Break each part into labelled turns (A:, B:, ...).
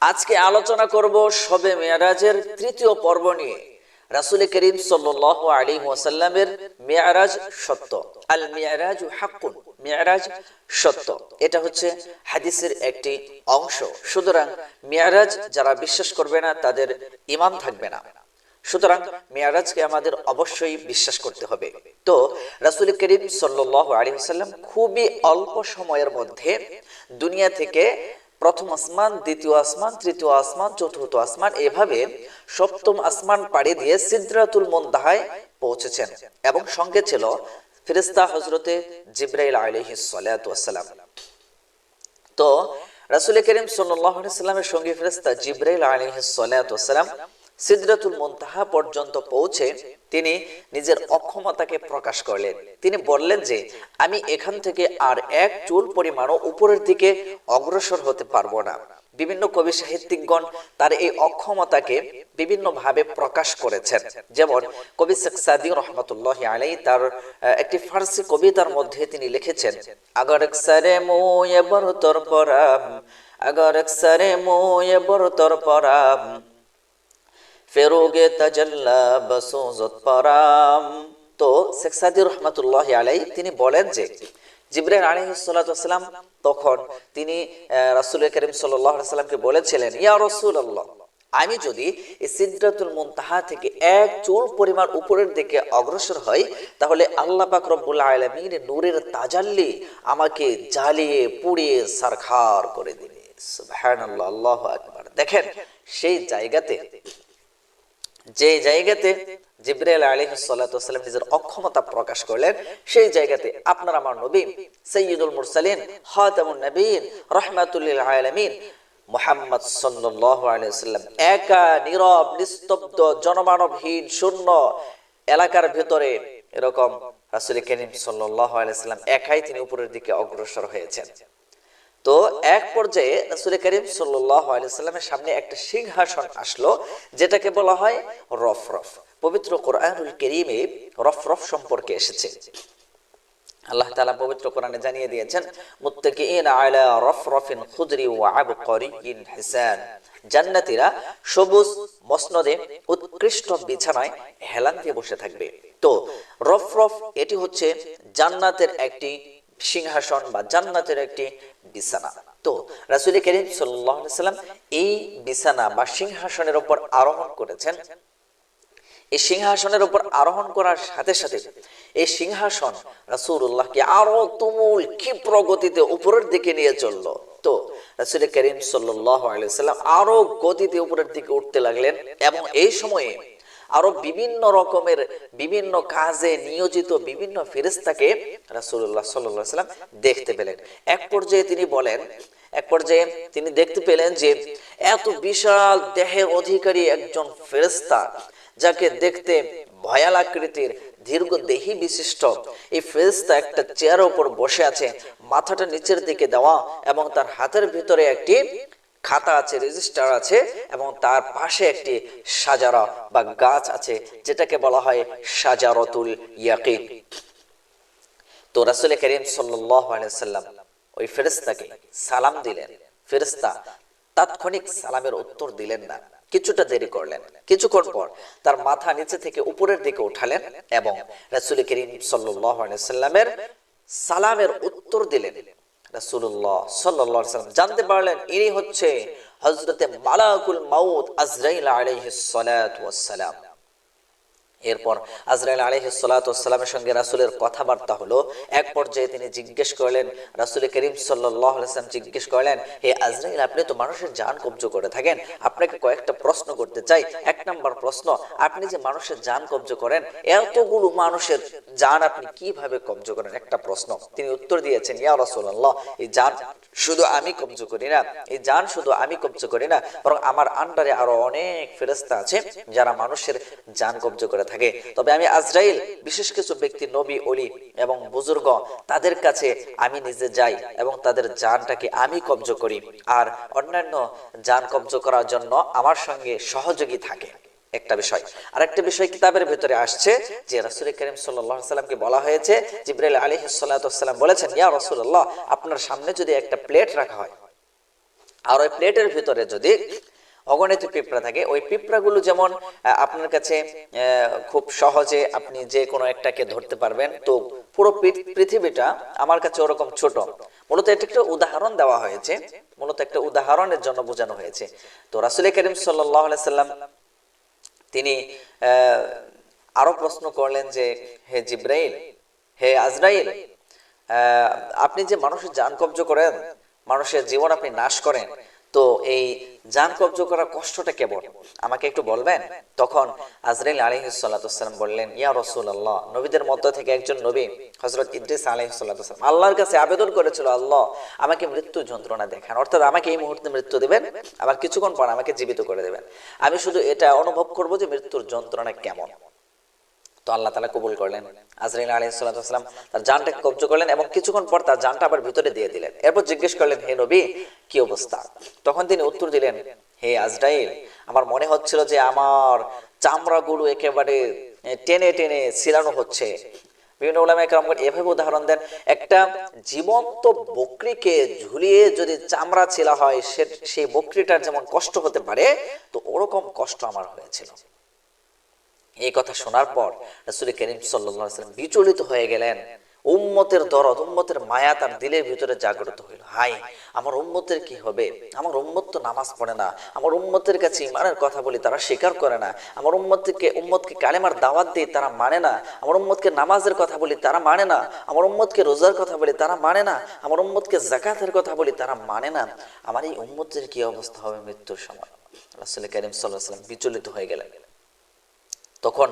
A: আজকে আলোচনা করব শবে মেয়ারাজের তৃতীয় পর্ব নিয়ে। রাসুল করিম সাল্লাল্লাহু আলাইহি ওয়াসাল্লামের মেয়ারাজ সত্য। আল মেয়ারাজ হাক্কুন, মেয়ারাজ সত্য। এটা হচ্ছে হাদিসের একটি অংশ। সুতরাং মেয়ারাজ যারা বিশ্বাস করবে না, তাদের ইমান থাকবে না। সুতরাং মেয়ারাজকে আমাদের অবশ্যই বিশ্বাস করতে হবে। তো রাসুল করিম আলাইহি ওয়াসাল্লাম খুবই অল্প সময়ের মধ্যে দুনিয়া থেকে প্রথম আসমান, দ্বিতীয় আসমান, তৃতীয় আসমান, চতুর্থ আসমান, এভাবে সপ্তম আসমান পাড়ি দিয়ে সিদ্রাতুল মন্দাহায় পৌঁছেছেন। এবং সঙ্গে ছিল ফিরিস্তা হজরতে জিব্রাইল আলহি সালাম তো রাসুল করিম সাল্লামের সঙ্গে ফিরিস্তা জিব্রাইল আলহি সালাতু সিদরাতুল মুনতাহা পর্যন্ত পৌঁছে তিনি নিজের অক্ষমতাকে প্রকাশ করলেন। তিনি বললেন যে, আমি এখান থেকে আর এক চুল পরিমাণও উপরের দিকে অগ্রসর হতে পারব না। বিভিন্ন কবি সাহিত্যিকগণ তার এই অক্ষমতাকে বিভিন্ন ভাবে প্রকাশ করেছেন। যেমন কবি শেখ সাদি রহমতুল্লাহ আলাই তার একটি ফার্সি কবিতার মধ্যে তিনি লিখেছেন, আগর সারে মোয়ে বড় তোর পরাম, আগর সারে মোয়ে বড় তোর পরাম ফেরোগে তাজাল্লা বসুজত পারাম। তো শেখ সাদি রহমতুল্লাহ আলাই তিনি বলেন যে, জিব্রাইল আলাইহি সাল্লাম তখন তিনি রাসূল করিম সাল্লামকে বলেছিলেন, ইয়া রাসূলুল্লাহ, আমি যদি এই সিদরাতুল মুনতাহা থেকে এক চুল পরিমাণ উপরের দিকে অগ্রসর হই, তাহলে আল্লাহ পাক রব্বুল আলামিন নূরের তাজাল্লি আমাকে জ্বালিয়ে, পুড়িয়ে সারখার করে দিবে। সুবহানাল্লাহ, আল্লাহু আকবার। দেখেন, সেই জায়গাতে যে জায়গাতে জিব্রাইল সালাতু ওয়াসাল্লাম নিজের অক্ষমতা প্রকাশ করলেন, সেই জায়গাতে আপনার আমার নবী সাইয়্যিদুল মুরসালিন, খাতামুন নবীন, রাহমাতুল লিল আলামিন মুহাম্মদ সাল্লাল্লাহু আলাইহি ওয়াসাল্লাম একা নীরব, নিস্তব্ধ, জনমানবহীন, শূন্য এলাকার ভিতরে এরকম রাসূল করিম সাল্লাল্লাহু আলাইহি ওয়াসাল্লাম একাই তিনি উপরের দিকে অগ্রসর হয়েছেন। তো এক পর্যায়ে রাসূল করিম সাল্লামের সামনে একটা সিংহাসন আসলো, যেটাকে বলা হয় রফরফ। পবিত্র কোরআনুল কারীমে রফরফ সম্পর্কে এসেছে। আল্লাহ তাআলা পবিত্র কোরআনে জানিয়ে দিয়েছেন মুত্তাকিইন আলা রফরফিন খুদরি জান্নাতীরা সবুজ মসনদে উৎকৃষ্ট বিছানায় হেলান দিয়ে বসে থাকবে। তো রফরফ এটি হচ্ছে জান্নাতের একটি সিংহাসন বা জান্নাতের একটি বিছানা। তো রাসূল করিম সাল্লাম এই বিছানা বা সিংহাসনের উপর আরোহণ করেছেন। এই সিংহাসনের উপর আরোহণ করার সাথে সাথে এই সিংহাসন রাসূলুল্লাহকে আরও তুমুল ক্ষিপ্র গতিতে উপরের দিকে নিয়ে চলল। তো রাসূল করিম সাল্লাম আরও গতিতে উপরের দিকে উঠতে লাগলেন এবং এই সময়ে আরও বিভিন্ন রকমের বিভিন্ন কাজে নিয়োজিত বিভিন্ন ফেরেস্তাকে সাল্লাল্লাহু সাল্লাম দেখতে পেলেন। এক পর্যায়ে তিনি বলেন, এক পর্যায়ে তিনি দেখতে পেলেন যে এত বিশাল দেহের অধিকারী একজন ফেরেস্তা যাকে দেখতে ভয়াল আকৃতির, দীর্ঘ দেহি বিশিষ্ট, এই ফেরেস্তা একটা চেয়ার উপর বসে আছে, মাথাটা নিচের দিকে দেওয়া এবং তার হাতের ভিতরে একটি খাতা আছে রেজিস্টার আছে এবং তার পাশে একটি সাজারা বা গাছ আছে, যেটাকে বলা হয় সাজারতুল ইয়াকিন। তো রাসূল করিম সাল্লাম ওই ফেরেশতাকে সালাম দিলেন। ফেরেশতা তাৎক্ষণিক সালামের উত্তর দিলেন না। কিছুটা দেরি করলেন। কিছুক্ষণ পর তার মাথা নিচে থেকে উপরের দিকে উঠালেন এবং রাসূল করিম সাল্লামের সালামের উত্তর দিলেন। রাসূলুল্লাহ সাল্লাল্লাহু আলাইহি সাল্লাম জানতে পারলেন ইনি হচ্ছে হযরতে মালাকুল মাউত আজরাইল সালাম। এরপর আজরাইল আলহিসাল্লামের সঙ্গে রাসুলের কথাবার্তা হলো, এক পর্যায়ে তিনি জিজ্ঞেস করলেন, রাসুল করিম সাল্লাম জিজ্ঞেস করলেন, হে আজরাইল, আপনি তো মানুষের জান কবজ করে থাকেন। আপনাকে কয়েকটা প্রশ্ন করতে চাই। এক নম্বর প্রশ্ন, আপনি যে মানুষের জান কবজ করেন, এতগুলো মানুষের জান আপনি কীভাবে কবজ করেন? একটা প্রশ্ন। তিনি উত্তর দিয়েছেন, ইয়া রসুল্লাহ এই জান শুধু আমি কবজ করি না। এই যান শুধু আমি কবজ করি না, বরং আমার আন্ডারে আরও অনেক ফেরেস্তা আছে, যারা মানুষের যান কবজ করে থাকে। তবে আমি আজরাইল, বিশেষ কিছু ব্যক্তি, নবী, অলি এবং বুজুর্গ, তাদের কাছে আমি নিজে যাই এবং তাদের জানটাকে আমি কবজ করি আর অন্যান্য জান কবজ করার জন্য আমার সঙ্গে সহযোগী থাকে। একটা বিষয় আর একটা বিষয় কিতাবের ভেতরে আসছে যে রাসুল করিম সাল্লাহ সাল্লামকে বলা হয়েছে, জিব্রাইল আলী সাল্লাম বলেছেন, ইয়া রসুল্লাহ আপনার সামনে যদি একটা প্লেট রাখা হয়, আর ওই প্লেটের ভিতরে যদি অগণিত পিঁপড়া থাকে। ওই পিঁপড়াগুলো যেমন আপনার কাছে খুব সহজে আপনি যে কোনো একটাকে ধরতে পারবেন, তো পুরো পৃথিবীটা আমার কাছে ওরকম ছোট। মূলত এটা একটা উদাহরণ দেওয়া হয়েছে। মূলত একটা উদাহরণের জন্য বোঝানো হয়েছে। তো রাসুল করিম সাল্লাম, তিনি আরও প্রশ্ন করলেন যে, হে জিব্রাইল, হে আজরাইল আপনি যে মানুষের যান কব্জ করেন, মানুষের জীবন আপনি নাশ করেন তো এই যান কব্জ করার কষ্টটা কেমন? আমাকে একটু বলবেন? তখন আজরাইল আলহিসাল্লাম বললেন, ইয়া রসুল আল্লাহ নবীদের মধ্য থেকে একজন নবী হজরত ইদ্রিস আলহিসাল্লাম আল্লাহর কাছে আবেদন করেছিল, আল্লাহ, আমাকে মৃত্যু যন্ত্রণা দেখান। অর্থাৎ আমাকে এই মুহূর্তে মৃত্যু দেবেন, আবার কিছুক্ষণ পর আমাকে জীবিত করে দেবেন। আমি শুধু এটা অনুভব করব যে মৃত্যুর যন্ত্রণা কেমন। তো আল্লাহ তালা কবুল করলেন। আজরাইল আলী সাল্লাম তার জানটাকে কবজ করলেন এবং কিছুক্ষণ পর তার জানটা আবার ভিতরে দিয়ে দিলেন। এরপর জিজ্ঞেস করলেন, হে নবী, কি অবস্থা? তখন তিনি উত্তর দিলেন, হে আজরাইল, আমার মনে হচ্ছিল যে আমার চামড়াগুলো একেবারে টেনে টেনে ছিলানো হচ্ছে। বিভিন্ন এভাবে উদাহরণ দেন, একটা জীবন্ত বকরিকে ঝুলিয়ে যদি চামড়া ছিলা হয়, সে, সেই বকরিটার যেমন কষ্ট হতে পারে, তো ওরকম কষ্ট আমার হয়েছিল। এই কথা শোনার পর রাসূল করিম আলাইহি বিচলিত হয়ে গেলেন। উম্মতের দরদ, উম্মতের মায়া তার দিলের ভিতরে জাগ্রত হইল। হাই আমার উম্মতের কি হবে? আমার উম্মত তো নামাজ পড়ে না। আমার উম্মতের কাছে ইমানের কথা বলি তারা স্বীকার করে না। আমার উম্মতকে উম্মতকে কালেমার দাওয়াত দিই তারা মানে না। আমার উম্মতকে নামাজের কথা বলি তারা মানে না। আমার উম্মতকে রোজার কথা বলি তারা মানে না। আমার উম্মতকে জাকাতের কথা বলি তারা মানে না। আমার এই উম্মতের কি অবস্থা হবে মৃত্যুর সময়? রাসূল করিম সাল্লাল্লাহু আলাইহি ওয়াসাল্লাম বিচলিত হয়ে গেলেন। তখন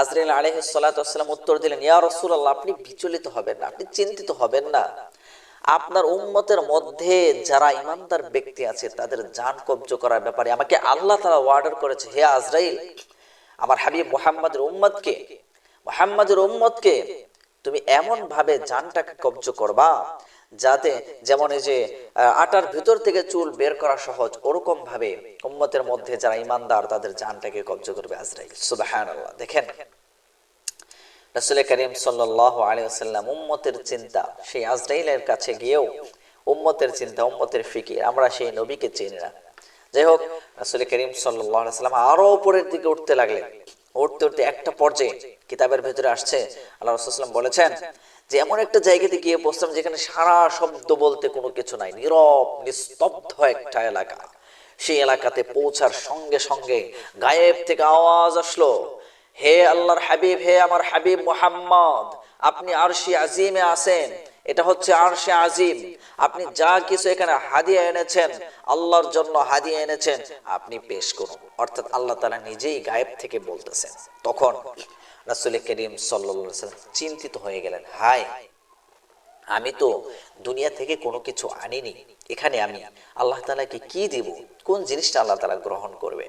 A: আজরাইল আলহিসাল্লাম উত্তর দিলেন, ইয়া রসুল্লাহ আপনি বিচলিত হবেন না, আপনি চিন্তিত হবেন না। আপনার উম্মতের মধ্যে যারা ইমানদার ব্যক্তি আছে, তাদের জান কবজ করার ব্যাপারে আমাকে আল্লাহ তারা অর্ডার করেছে, হে আজরাইল, আমার হাবিব মোহাম্মদের উম্মতকে মোহাম্মদের উম্মতকে তুমি এমন ভাবে জানটাকে কবজ করবা যাতে যেমন এই যে আটার ভিতর থেকে চুল বের করা সহজ ওরকম ভাবে উম্মতের মধ্যে যারা ইমানদার, তাদের জানটাকে কবজ করবে আজরাইল। সুবহানাল্লাহ, দেখেন। করিম সাল্লাল্লাহু আলাইহি ওয়াসাল্লাম উম্মতের চিন্তা, সেই আজরাইলের কাছে গিয়েও উম্মতের চিন্তা, উম্মতের ফিকির, আমরা সেই নবীকে চিনি না। যাই হোক করিম আরও উপরের দিকে উঠতে লাগলেন। উঠতে উঠতে একটা পর্যায়ে কিতাবের ভেতরে আসছে, আল্লাহ বলেছেন যে এমন একটা জায়গাতে গিয়ে বসলাম যেখানে সারা শব্দ বলতে কোনো কিছু নাই, নীরব, নিস্তব্ধ একটা এলাকা। সেই এলাকাতে পৌঁছার সঙ্গে সঙ্গে গায়েব থেকে আওয়াজ আসলো, হে আল্লাহর হাবিব, হে আমার হাবিব মোহাম্মদ, আপনি আরশি আজিমে আছেন। এটা হচ্ছে আরশে আজিম। আপনি যা কিছু এখানে হাদিয়া এনেছেন, আল্লাহর জন্য হাদিয়া এনেছেন, আপনি পেশ করুন। অর্থাৎ আল্লাহ তাআলা নিজেই গায়েব থেকে বলতেছেন। তখন রাসূল করিম ওয়াসাল্লাম চিন্তিত হয়ে গেলেন, হায়, আমি তো দুনিয়া থেকে কোনো কিছু আনিনি, এখানে আমি আল্লাহ তালাকে কি দিব, কোন জিনিসটা আল্লাহ তালা গ্রহণ করবে?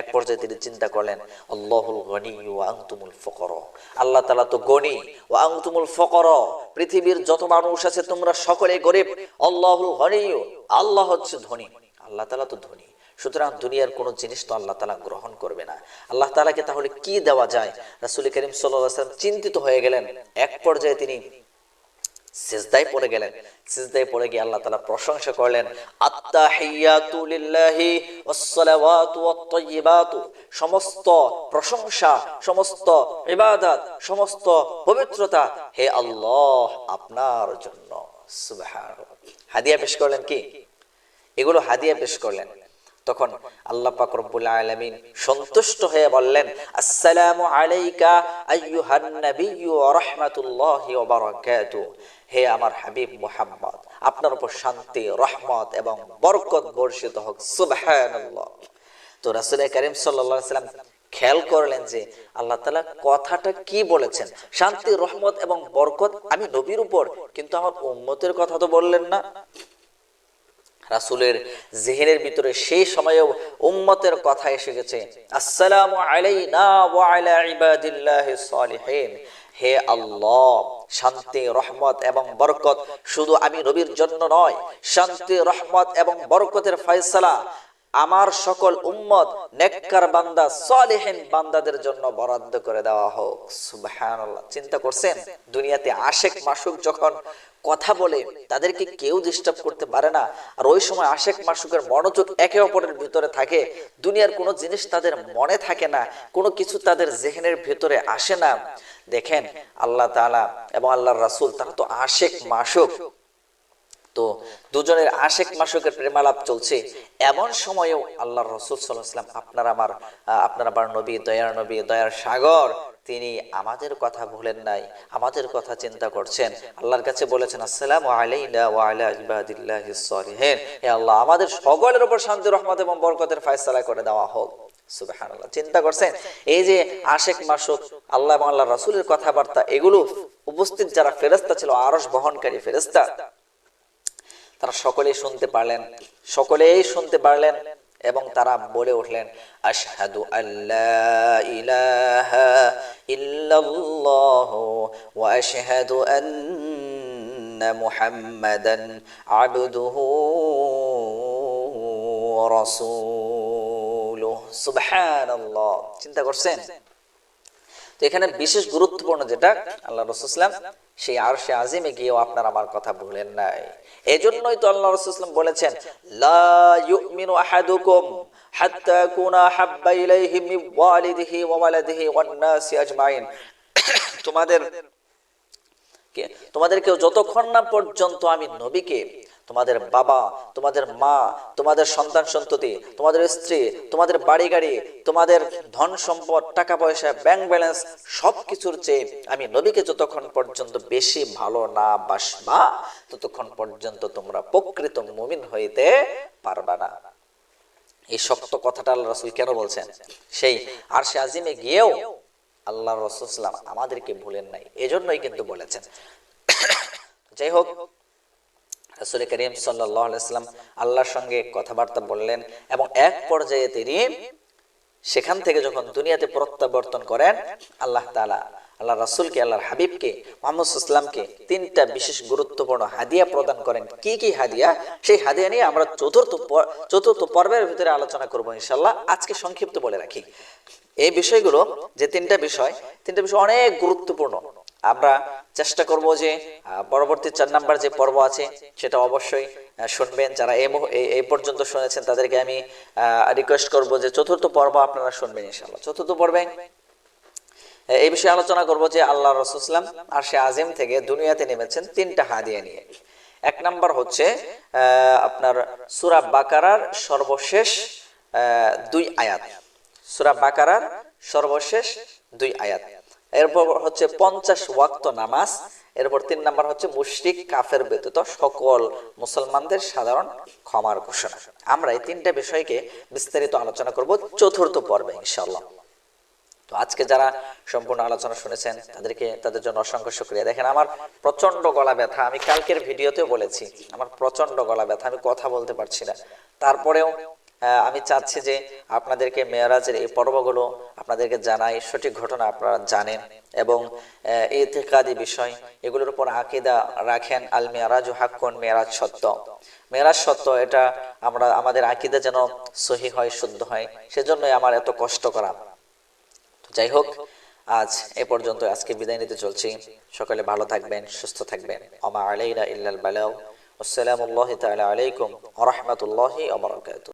A: এক পর্যায়ে তিনি চিন্তা করলেন, আল্লাহুল গনি ও আংতুমুল ফকর। আল্লাহ তালা তো গনি ও আংতুমুল ফকর, পৃথিবীর যত মানুষ আছে তোমরা সকলে গরিব, আল্লাহুল গনি, আল্লাহ হচ্ছে ধনী, আল্লাহ তালা তো ধনী। সুতরাং দুনিয়ার কোনো জিনিস তো আল্লাহ তালা গ্রহণ করবে না। আল্লাহ তালাকে তাহলে কি দেওয়া যায়? রাসুল করিম সাল্লাম চিন্তিত হয়ে গেলেন। এক পর্যায়ে তিনি পড়ে গেলেন। পড়ে গিয়ে আল্লাহ তাআলা প্রশংসা করলেন সমস্ত প্রশংসা, সমস্ত ইবাদত, সমস্ত পবিত্রতা হে আল্লাহ আপনার জন্য। হাদিয়া পেশ করলেন কি? এগুলো হাদিয়া পেশ করলেন। তখন আল্লাহ পাক রব্বুল আলামিন সন্তুষ্ট হয়ে বললেন, আসসালামু আলাইকা আইয়ুহান নাবিয়্যু ওয়া রাহমাতুল্লাহি ওয়া বারাকাতু। হে আমার হাবিব মুহাম্মদ, আপনার উপর শান্তি, রহমত এবং বরকত বর্ষিত হোক, সুবহানাল্লাহ। তো রাসূল করিম সাল্লাল্লাহু আলাইহি সাল্লাম খেয়াল করলেন যে আল্লাহ তাআলা কথাটা কি বলেছেন? শান্তি, রহমত এবং বরকত আমি নবীর উপর, কিন্তু আমার উম্মতের কথা তো বললেন না। রাসূলের জেহেনের ভিতরে সেই সময়েও উম্মতের কথা এসে গেছে। আসসালামু আলাইনা ওয়া আলা ইবাদিল্লাহিস সালিহিন। হে আল্লাহ, শান্তি, রহমত এবং বরকত শুধু আমি নবীর জন্য নয়, শান্তি, রহমত এবং বরকতের ফয়সালা আমার সকল উম্মত, নেককার বান্দা, সালেহিন বান্দাদের জন্য বরাদ্দ করে দেওয়া হোক। সুবহানাল্লাহ। চিন্তা করছেন, দুনিয়াতে আশেক মাসুক যখন কথা বলে তাদেরকে কেউ ডিস্টার্ব করতে পারে না। আর ওই সময় আশেক মাসুকের মনোযোগ একে অপরের ভিতরে থাকে। দুনিয়ার কোনো জিনিস তাদের মনে থাকে না, কোনো কিছু তাদের জেহেনের ভেতরে আসে না। দেখেন, আল্লাহ তাআলা এবং আল্লাহর রাসুল, তারা তো আশেক মাসুক। তো দুজনের আশেক মাসুকের প্রেমালাপ চলছে। এমন সময়েও আল্লাহ রসুল সাল্লাম আপনার আমার আপনার আমার নবী, দয়ার নবী, দয়ার সাগর তিনি আমাদের কথা ভুলেন নাই, আমাদের কথা চিন্তা করছেন। আল্লাহর কাছে বলেছেন, আসসালাম আলাইনা ওয়া আলা ইবাদিল্লাহিস সলিহিন হে আল্লাহ, আমাদের সকলের উপর শান্তি, রহমত এবং বরকতের ফয়সালা করে দেওয়া হোক। সুবহানাল্লাহ, চিন্তা করছেন? এই যে আশেক মাসুক আল্লাহ এবং আল্লাহ রাসূলের কথাবার্তা, এগুলো উপস্থিত যারা ফেরেশতা ছিল, আরশ বহনকারী ফেরেশতা, তারা সকলেই শুনতে পারলেন, সকলেই শুনতে পারলেন। এবং তারা বলে উঠলেন, আশহাদু আল্লাহ ইলাহা ইল্লাল্লাহ ওয়া আশহাদু আন্না মুহাম্মাদান আবদুহু ওয়া রাসূলুহু। সুবহানাল্লাহ। চিন্তা করছেন? তো এখানে বিশেষ গুরুত্বপূর্ণ যেটা আল্লাহ রসুলাম সেই আর সে আজিমে গিয়েও আপনার আমার কথা ভুলেন নাই। এই জন্যই তো আল্লাহ রসুলাম বলেছেন তোমাদের তোমাদের কেউ যতক্ষণ না পর্যন্ত আমি নবীকে তোমাদের বাবা, তোমাদের মা, তোমাদের সন্তান সন্ততি, তোমাদের স্ত্রী, তোমাদের বাড়ি গাড়ি, তোমাদের ধন সম্পদ, টাকা পয়সা ব্যাংক ব্যালেন্স সব কিছুর চেয়ে আমি নবীকে যতক্ষণ পর্যন্ত বেশি ভালো না বাসবা, ততক্ষণ পর্যন্ত তোমরা প্রকৃত মুমিন হইতে পারবা না। এই শক্ত কথাটা আল্লাহ রসুল কেন বলছেন? সেই আর সে আজিমে গিয়েও আল্লাহ রসুলাম আমাদেরকে ভুলেন নাই। এজন্যই কিন্তু বলেছেন। যাই হোক রসুল করিম সাল্লাম আল্লাহর সঙ্গে কথাবার্তা বললেন এবং এক পর্যায়ে তিনি সেখান থেকে যখন দুনিয়াতে প্রত্যাবর্তন করেন, আল্লাহ তাআলা, আল্লাহ রাসূলকে, আল্লাহর হাবিবকে, মোহাম্মদ ইসলামকে তিনটা বিশেষ গুরুত্বপূর্ণ হাদিয়া প্রদান করেন। কি কি হাদিয়া? সেই হাদিয়া নিয়ে আমরা চতুর্থ চতুর্থ পর্বের ভিতরে আলোচনা করব ইনশাল্লাহ আজকে সংক্ষিপ্ত বলে রাখি। এই বিষয়গুলো যে তিনটা বিষয় তিনটা বিষয় অনেক গুরুত্বপূর্ণ। আমরা চেষ্টা করব যে পরবর্তী চার নাম্বার যে পর্ব আছে, সেটা অবশ্যই শুনবেন। যারা এই পর্যন্ত শুনেছেন, তাদেরকে আমি রিকোয়েস্ট করব যে চতুর্থ পর্ব আপনারা শুনবেন ইনশাল্লাহ চতুর্থ পর্বে এই বিষয়ে আলোচনা করব যে আল্লাহ রসুলাম আর সে আজিম থেকে দুনিয়াতে নেমেছেন তিনটা হাদিয়া নিয়ে। এক নাম্বার হচ্ছে আপনার সুরা বাকারার সর্বশেষ দুই আয়াত। সুরা বাকারার সর্বশেষ দুই আয়াত। এরপর হচ্ছে পঞ্চাশ ওয়াক্ত নামাজ, এরপর তিন নাম্বার হচ্ছে মুশরিক, কাফের ব্যতীত সকল মুসলমানদের সাধারণ ক্ষমার ঘোষণা। আমরা এই তিনটা বিষয়কে বিস্তারিত আলোচনা করব চতুর্থ পর্বে ইনশাল্লাহ তো আজকে যারা সম্পূর্ণ আলোচনা শুনেছেন, তাদেরকে, তাদের জন্য অসংখ্য শুক্রিয়া। দেখেন, আমার প্রচণ্ড গলা ব্যথা। আমি কালকের ভিডিওতেও বলেছি, আমার প্রচণ্ড গলা ব্যথা, আমি কথা বলতে পারছি না। তারপরেও আমি চাচ্ছি যে আপনাদেরকে মেয়ারাজের এই পর্বগুলো আপনাদেরকে জানাই, সঠিক ঘটনা আপনারা জানেন এবং ইতিকাদি বিষয়, এগুলোর উপর আকিদা রাখেন আল মেয়ারাজ হাক্কুন মেয়ারাজ সত্য। মেয়ারাজ সত্য, এটা আমরা, আমাদের আকিদা যেন সহি হয়, শুদ্ধ হয়, সেজন্যই আমার এত কষ্ট করা। যাই হোক, আজ এ পর্যন্ত আজকে বিদায় নিতে চলছি। সকালে ভালো থাকবেন, সুস্থ থাকবেন। আমা আলাইনা ইল্লাল বালাগ আসসালামু আলাইকুম ওয়া রাহমাতুল্লাহি ওয়া বারাকাতুহু।